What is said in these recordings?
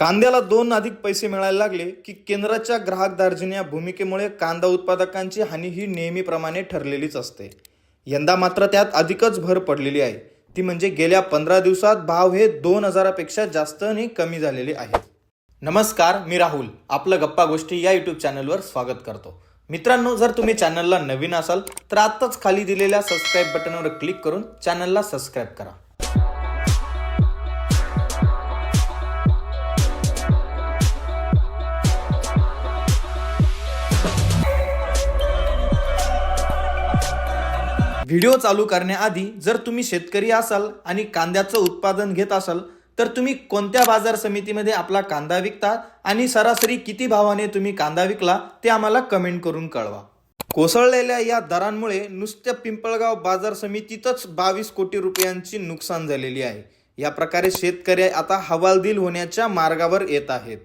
कांद्याला दोन अधिक पैसे मिळायला लागले की केंद्राच्या ग्राहक दार्जिन्या भूमिकेमुळे कांदा उत्पादकांची हानी ही नेहमीप्रमाणे ठरलेलीच असते. यंदा मात्र त्यात अधिकच भर पडलेली आहे. ती म्हणजे गेल्या पंधरा दिवसात भाव हे दोन हजारापेक्षा जास्त आणि कमी झालेले आहेत. नमस्कार मी राहुल. आपलं गप्पा गोष्टी या यूट्यूब चॅनलवर स्वागत करतो. मित्रांनो जर तुम्ही चॅनलला नवीन असाल तर आत्ताच खाली दिलेल्या सबस्क्राईब बटनवर क्लिक करून चॅनलला सबस्क्राईब करा. व्हिडिओ चालू करण्याआधी जर तुम्ही शेतकरी असाल आणि कांद्याचं उत्पादन घेत असाल तर तुम्ही कोणत्या बाजार समितीमध्ये आपला कांदा विकता आणि सरासरी किती भावाने तुम्ही कांदा विकला ते आम्हाला कमेंट करून कळवा. कोसळलेल्या या दरांमुळे नुसत्या पिंपळगाव बाजार समितीतच बावीस कोटी रुपयांची नुकसान झालेली आहे. या प्रकारे शेतकरी आता हवालदिल होण्याच्या मार्गावर येत आहेत.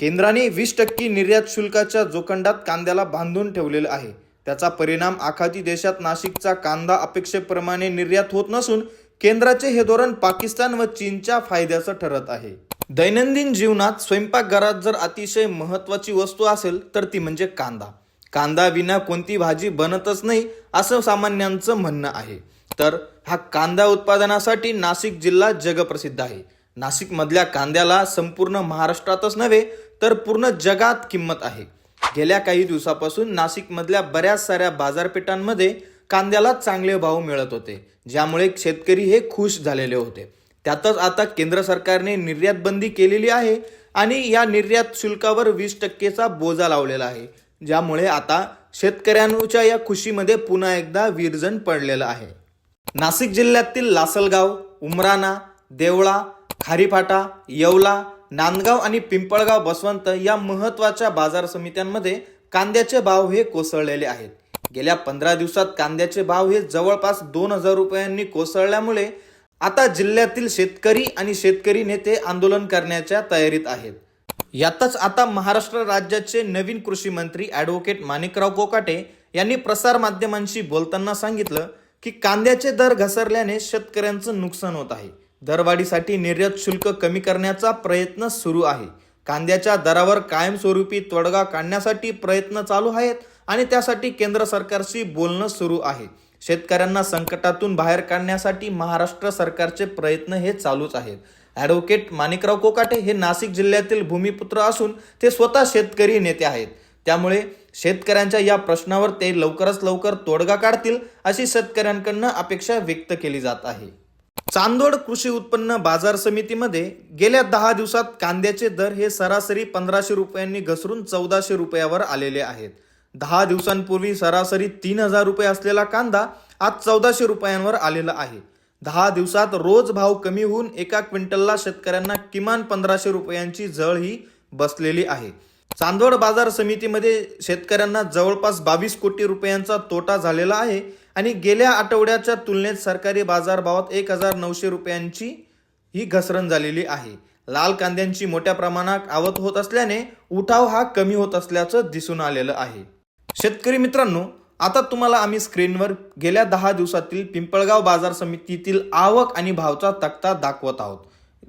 केंद्राने वीस टक्के निर्यात शुल्काच्या जोखंडात कांद्याला बांधून ठेवलेलं आहे. त्याचा परिणाम आखाती देशात नाशिकचा कांदा अपेक्षेप्रमाणे निर्यात होत नसून केंद्राचे हे धोरण पाकिस्तान व चीनच्या फायद्याचं ठरत आहे. दैनंदिन जीवनात स्वयंपाकघरात जर अतिशय महत्वाची वस्तू असेल तर ती म्हणजे कांदा. कांदा विना कोणती भाजी बनतच नाही असं सामान्यांचं म्हणणं आहे. तर हा कांदा उत्पादनासाठी नाशिक जिल्हा जगप्रसिद्ध आहे. नाशिकमधल्या कांद्याला संपूर्ण महाराष्ट्रातच नव्हे तर पूर्ण जगात किंमत आहे. गेल्या काही दिवसापासून नाशिकमधल्या बऱ्याच साऱ्या बाजारपेठांमध्ये कांद्याला चांगले भाव मिळत होते ज्यामुळे शेतकरी हे खुश झालेले होते. त्यातच आता केंद्र सरकारने निर्यात बंदी केलेली आहे आणि या निर्यात शुल्कावर वीस टक्केचा बोजा लावलेला आहे ज्यामुळे आता शेतकऱ्यांच्या या खुशीमध्ये पुन्हा एकदा विरजण पडलेलं आहे. नाशिक जिल्ह्यातील लासलगाव उमराणा देवळा खारीफाटा येवला नांदगाव आणि पिंपळगाव बसवंत या महत्त्वाच्या बाजार समित्यांमध्ये कांद्याचे भाव हे कोसळलेले आहेत. गेल्या पंधरा दिवसात कांद्याचे भाव हे जवळपास दोन हजार रुपयांनी कोसळल्यामुळे आता जिल्ह्यातील शेतकरी आणि शेतकरी नेते आंदोलन करण्याच्या तयारीत आहेत. यातच आता महाराष्ट्र राज्याचे नवीन कृषी मंत्री ॲडव्होकेट माणिकराव कोकाटे यांनी प्रसार माध्यमांशी बोलताना सांगितलं की कांद्याचे दर घसरल्याने शेतकऱ्यांचं नुकसान होत आहे. दरवाढीसाठी निर्यात शुल्क कमी करण्याचा प्रयत्न सुरू आहे. कांद्याच्या दरावर कायमस्वरूपी तोडगा काढण्यासाठी प्रयत्न चालू आहेत आणि त्यासाठी केंद्र सरकारशी बोलणं सुरू आहे. शेतकऱ्यांना संकटातून बाहेर काढण्यासाठी महाराष्ट्र सरकारचे प्रयत्न हे चालूच आहेत. ॲडव्होकेट माणिकराव कोकाटे हे नाशिक जिल्ह्यातील भूमिपुत्र असून ते स्वतः शेतकरी नेते आहेत. त्यामुळे शेतकऱ्यांच्या या प्रश्नावर ते लवकरच लवकर तोडगा काढतील अशी शेतकऱ्यांकडनं अपेक्षा व्यक्त केली जात आहे. चांदोड कृषी उत्पन्न बाजार समितीमध्ये गेल्या दहा दिवसात कांद्याचे दर हे सरासरी पंधराशे रुपयांनी घसरून चौदाशे रुपयावर आलेले आहेत. दहा दिवसांपूर्वी सरासरी तीन हजार रुपये असलेला कांदा आज चौदाशे रुपयांवर आलेला आहे. दहा दिवसात रोज भाव कमी होऊन एका क्विंटलला शेतकऱ्यांना किमान पंधराशे रुपयांची जळ ही बसलेली आहे. चांदवड बाजार समितीमध्ये शेतकऱ्यांना जवळपास बावीस कोटी रुपयांचा तोटा झालेला आहे. आणि गेल्या आठवड्याच्या तुलनेत सरकारी बाजारभावात एक हजार नऊशे रुपयांची ही घसरण झालेली आहे. लाल कांद्यांची मोठ्या प्रमाणात आवत होत असल्याने उठाव हा कमी होत असल्याचं दिसून आलेलं आहे. शेतकरी मित्रांनो आता तुम्हाला आम्ही स्क्रीनवर गेल्या दहा दिवसातील पिंपळगाव बाजार समितीतील आवक आणि भावचा तक्ता दाखवत आहोत.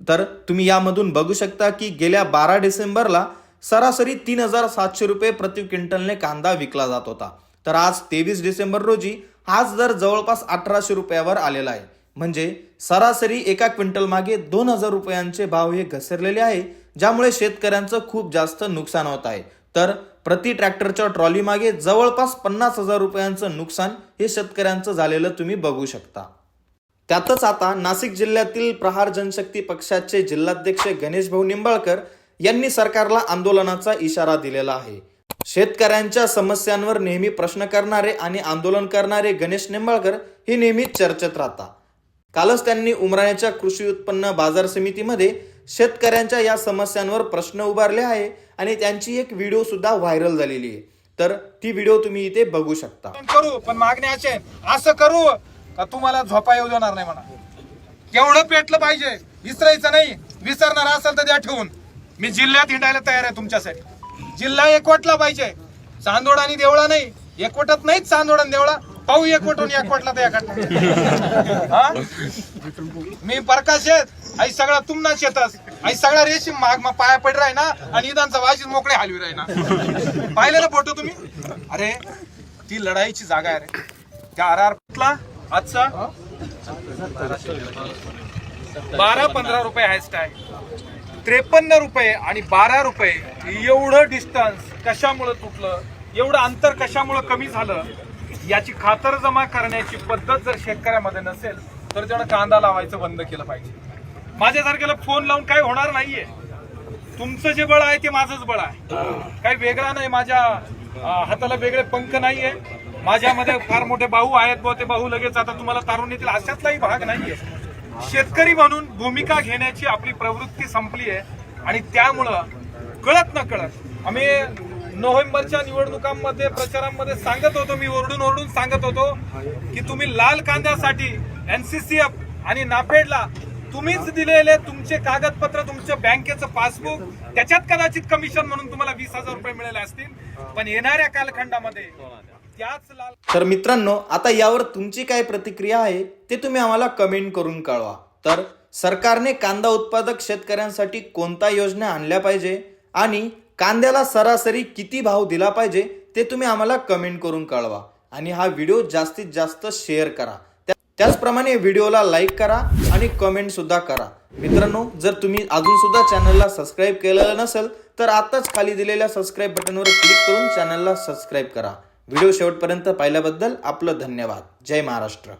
तर तुम्ही यामधून बघू शकता की गेल्या बारा डिसेंबरला सरासरी तीन हजार सातशे रुपये प्रति क्विंटलने कांदा विकला जात होता. तर आज तेवीस डिसेंबर रोजी हाच दर जवळपास अठराशे रुपयावर आलेला आहे. म्हणजे सरासरी एका क्विंटल मागे दोन हजार रुपयांचे भाव हे घसरलेले आहे ज्यामुळे शेतकऱ्यांचं खूप जास्त नुकसान होत आहे. तर प्रति ट्रॅक्टरच्या ट्रॉली मागे जवळपास पन्नास हजार रुपयांचं नुकसान हे शेतकऱ्यांचं झालेलं तुम्ही बघू शकता. त्यातच आता नाशिक जिल्ह्यातील प्रहार जनशक्ती पक्षाचे जिल्हाध्यक्ष गणेश भाऊ निंबाळकर यांनी सरकारला आंदोलनाचा इशारा दिलेला आहे. शेतकऱ्यांच्या समस्यांवर नेहमी प्रश्न करणारे आणि आंदोलन करणारे गणेश निंबाळकर हे नेहमी चर्चेत राहतात. कालच त्यांनी उमराण्याच्या कृषी उत्पन्न बाजार समितीमध्ये शेतकऱ्यांच्या या समस्यांवर प्रश्न उभारले आहे आणि त्यांची एक व्हिडिओ सुद्धा व्हायरल झालेली आहे. तर ती व्हिडिओ तुम्ही इथे बघू शकता. करू पण मागणी असे असं करू का तुम्हाला झोपा येऊ देणार नाही म्हणा? केवढं पेटलं पाहिजे? विसरायचं नाही. विसरणार असेल तर द्या ठेवून. मी जिल्ह्यात हिंडायला तयार आहे तुमच्यासाठी. जिल्हा एकवटला पाहिजे. चांदोड आणि देवळा नाही एकवटत नाहीत चांदोड आणि देवळा. पाहू एकवटून एकवटला तर एका मी प्रकाश शेत आई सगळा तुमना शेतस. आई सगळा रेशीम माग मा पाया पड राय ना आणि इदांचा वाजीच मोकळे हलवी राय ना. पाहिले ना फोटो तुम्ही? अरे ती लढाईची जागा आहे रे. त्या आर आर आजचा. बारा पंधरा रुपये हायस्ट आहे. त्रेपन्न रुपये आणि बारा रुपये एवढं डिस्टन्स कशामुळं तुटलं? एवढं अंतर कशामुळं कमी झालं? याची खातर जमा करण्याची पद्धत जर शेतकऱ्यामध्ये नसेल तर त्यानं कांदा लावायचं बंद केलं पाहिजे. माझ्यासारख्याला फोन लावून काही होणार नाहीये. तुमचं जे बळ आहे ते माझंच बळ आहे. काही वेगळा नाही माझ्या हाताला वेगळे पंख नाहीये. माझ्यामध्ये फार मोठे भाऊ आहेत बुवा ते भाऊ लगेच आता तुम्हाला तारून येतील अशातलाही भाग नाहीये. शेतकरी म्हणून भूमिका घेण्याची आपली प्रवृत्ती संपली आहे. आणि त्यामुळं कळत न कळत आम्ही नोव्हेंबरच्या निवडणुकांमध्ये प्रचारांमध्ये सांगत होतो मी ओरडून ओरडून सांगत होतो की तुम्ही लाल कांद्यासाठी एनसीसीएफ आणि नाफेडला तुम्हीच दिलेले तुमचे कागदपत्र तुमच्या बँकेचं पासबुक त्याच्यात कदाचित कमिशन म्हणून तुम्हाला वीस हजार रुपये मिळाले असतील. पण येणाऱ्या कालखंडामध्ये तर मित्रांनो आता यावर तुमची काय प्रतिक्रिया आहे ते तुम्ही आम्हाला कमेंट करून कळवा. तर सरकारने कांदा उत्पादक शेतकऱ्यांसाठी कोणता योजना आणल्या पाहिजे आणि कांद्याला सरासरी किती भाव दिला पाहिजे ते तुम्ही आम्हाला कमेंट करून कळवा. आणि हा व्हिडिओ जास्तीत जास्त शेअर करा. त्या- त्याचप्रमाणे व्हिडिओला लाईक करा आणि कमेंट सुद्धा करा. मित्रांनो जर तुम्ही अजून सुद्धा चॅनलला सबस्क्राईब केलेलं नसेल तर आताच खाली दिलेल्या सबस्क्राईब बटनवर क्लिक करून चॅनलला सबस्क्राईब करा. व्हिडिओ शेवटपर्यंत पाहिल्याबद्दल आपलं धन्यवाद. जय महाराष्ट्र.